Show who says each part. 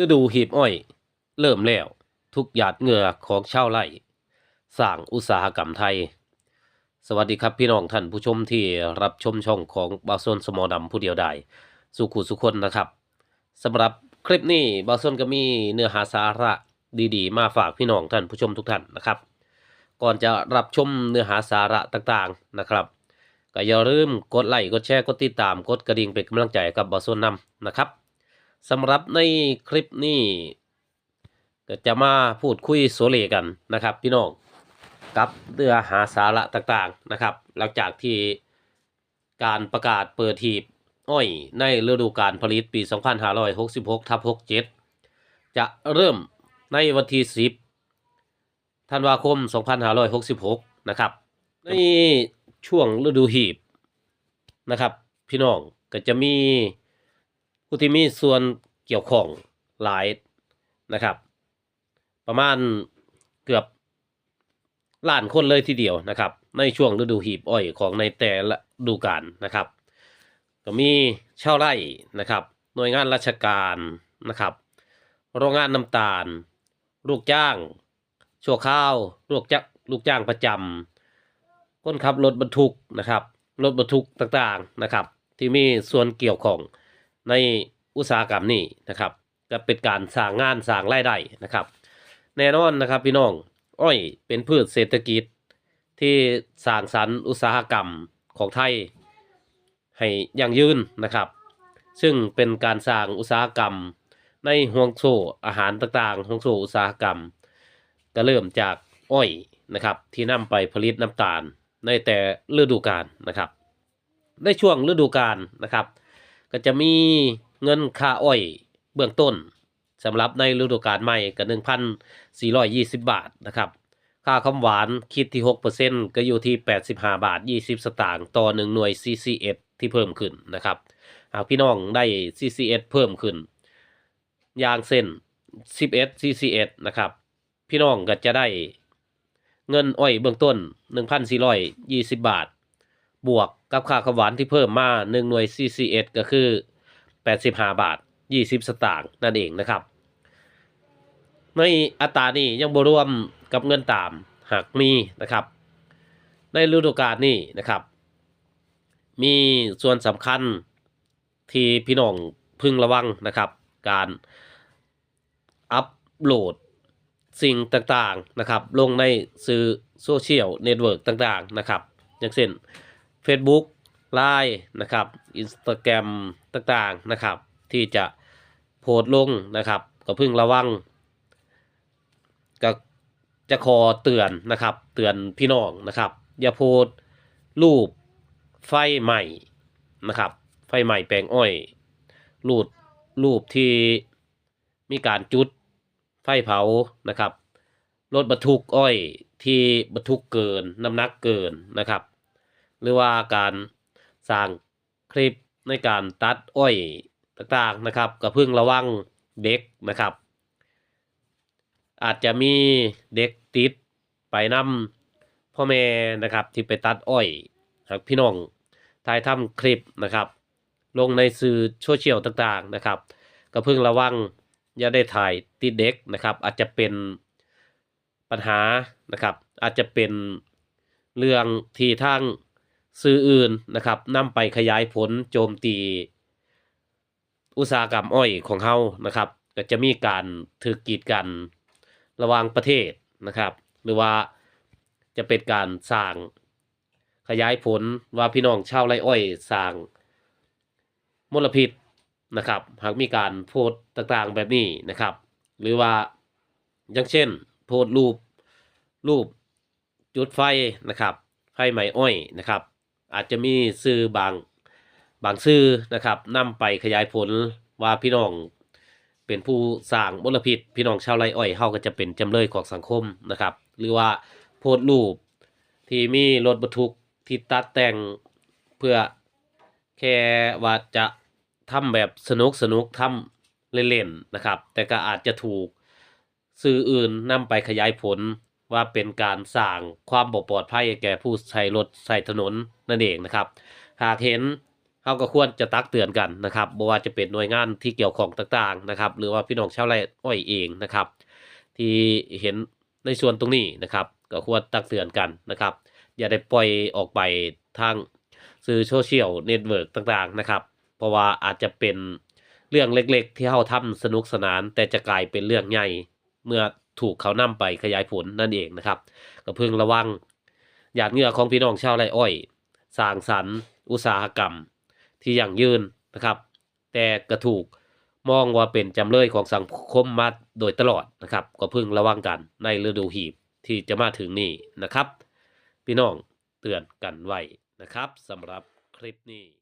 Speaker 1: ฤดูหีบอ้อย เริ่มแล้ว ทุกหยาดเหงื่อของชาวไร่สร้างอุตสาหกรรมไทย สวัสดีครับพี่น้องท่านผู้ชมที่รับชมช่องของบาซนสมอดำผู้เดียวได้สุขุสุคนนะครับสำหรับคลิปนี้บาซนก็มีเนื้อหาสาระดีๆ มาฝากพี่น้องท่านผู้ชมทุกท่านนะครับ ก่อนจะรับชมเนื้อหาสาระต่างๆนะครับก็อย่าลืมกดไลค์กดแชร์กดติดตามกดกระดิ่งเป็นกำลังใจกับบาซนนำนะครับ สำหรับในคลิปนี้ก็จะมาพูดคุยโซเลกันนะครับพี่น้องกับเนื้อหาสาระต่างๆนะครับ หลังจากที่การประกาศเปิดหีบอ้อยในฤดูกาลผลิตปี 2566ทับ67 จะเริ่มในวันที่ 10 ธันวาคม 2566 นะครับ ในช่วงฤดูหีบนะครับ พี่น้องก็จะมี ผู้ที่มีส่วนเกี่ยวข้องหลายนะครับ ประมาณเกือบล้านคนเลยทีเดียวนะครับ ในช่วงฤดูหีบอ้อยของในแต่ละฤดูกาลนะครับ ก็มีชาวไร่นะครับ หน่วยงานราชการนะครับ โรงงานน้ำตาล ลูกจ้าง ชั่วข้าว ลูกจ้างลูกจ้างประจำคนขับรถบรรทุกนะครับ รถบรรทุกต่างๆนะครับ ที่มีส่วนเกี่ยวข้อง ในอุตสาหกรรมนี้นะครับ ก็เป็นการสร้างงานสร้างรายได้นะครับ แน่นอนนะครับพี่น้องอ้อยเป็นพืชเศรษฐกิจที่สร้างสรรค์อุตสาหกรรมของไทย ให้ยั่งยืนนะครับ ซึ่งเป็นการสร้างอุตสาหกรรม ในห่วงโซ่อาหารต่างๆห่วงโซ่อุตสาหกรรม ก็เริ่มจากอ้อยนะครับ ที่นำไปผลิตน้ำตาลในแต่ฤดูกาลนะครับ ในช่วงฤดูกาลนะครับ ก็จะมีเงินค่าอ้อยเบื้องต้นสำหรับในฤดูกาลใหม่ก็1,420 บาทนะครับ ค่าคำหวานคิดที่ 6%ก็อยู่ที่ 85 บาท 20 สตางค์ต่อ 1 หน่วย CCS ที่เพิ่มขึ้นนะครับ หากพี่น้องได้ CCS เพิ่มขึ้นอย่างเส้น 11 CCS นะครับ พี่น้องก็จะได้เงินอ้อยเบื้องต้น 1,420 บาท บวกกับค่าขวหวานที่เพิ่มมา 1 หน่วย CCS ก็คือ 85 บาท 20 สตางค์นั่นเองนะครับ ในอัตรานี้ยังบรวมกับเงินตามหากมีนะครับ ในฤดูกาลนี้นะครับ มีส่วนสำคัญที่พี่น้องพึงระวังนะครับ การอัปโหลดสิ่งต่างๆนะครับ ลงในสื่อโซเชียลเน็ตเวิร์กต่างๆนะครับ อย่างเช่น Facebook Line นะครับ Instagram ต่างๆนะครับ ที่จะโพสลงนะครับก็พึงระวังก็จะขอเตือนนะครับ เตือนพี่น้องนะครับ อย่าโพสรูปไฟใหม่นะครับ ไฟใหม่แปลงอ้อยรูปรูปที่มีการจุดไฟเผานะครับรถบรรทุกอ้อยที่บรรทุกเกินน้ำหนักเกินนะครับ หรือว่าการสร้างคลิปในการตัดอ้อยต่างๆนะครับก็เพิ่งระวังเด็กนะครับ อาจจะมีเด็กติดไปนำพ่อแม่นะครับที่ไปตัดอ้อยหากพี่น้องถ่ายทำคลิปนะครับ ลงในสื่อโซเชียลต่างๆนะครับ ก็เพิ่งระวังอย่าได้ถ่ายติดเด็กนะครับ อาจจะเป็นปัญหานะครับ อาจจะเป็นเรื่องที่ทาง สื่ออื่นนะครับนำไปขยายผลโจมตี อุตสาหกรรมอ้อยของเฮานะครับ ก็จะมีการถือกีดกันระหว่างประเทศนะครับ หรือว่าจะเป็นการสร้างขยายผลว่าพี่น้องชาวไรอ้อยสร้างมลพิษนะครับ หากมีการโพสต์ต่างๆแบบนี้นะครับ หรือว่าอย่างเช่น โพสต์รูปรูปจุดไฟนะครับไฟไหม้อ้อยนะครับ อาจจะมีสื่อบางบางสื่อนะครับนำไปขยายผลว่าพี่น้องเป็นผู้สร้างมลพิษ พี่น้องชาวไร่อ้อยเฮาก็จะเป็นจำเลยของสังคมนะครับ หรือว่าโพสต์รูปที่มีรถบรรทุกที่ตัดแต่งเพื่อแค่ว่าจะทำแบบสนุกสนุกทำเล่นๆนะครับ แต่ก็อาจจะถูกสื่ออื่นนำไปขยายผล ว่าเป็นการสร้างความบ่ปลอดภัยแก่ผู้ใช้รถใช้ถนนนั่นเองนะครับ หากเห็นเฮาก็ควรจะตักเตือนกันนะครับบ่ว่าจะเป็นหน่วยงานที่เกี่ยวข้องต่างๆนะครับ หรือว่าพี่น้องชาวไร่อ้อยเองนะครับ ที่เห็นในส่วนตรงนี้นะครับ ก็ควรตักเตือนกันนะครับ อย่าได้ปล่อยออกไปทางสื่อโซเชียลเน็ตเวิร์กต่างๆนะครับ เพราะว่าอาจจะเป็นเรื่องเล็กๆ ที่เฮาทำสนุกสนาน แต่จะกลายเป็นเรื่องใหญ่เมื่อ ถูกเขานำไปขยายผลนั่นเองนะครับก็เพึงระวังหยาดเหงื่อของพี่น้องชาวไร่อ้อยสร้างสรรค์ อุตสาหกรรม ที่ยั่งยืนนะครับ แต่กระถูกมองว่าเป็นจำเลยของสังคมมาโดยตลอดนะครับ ก็พึงระวังกันในฤดูหีบที่จะมาถึงนี้นะครับ พี่น้องเตือนกันไว้นะครับสำหรับคลิปนี้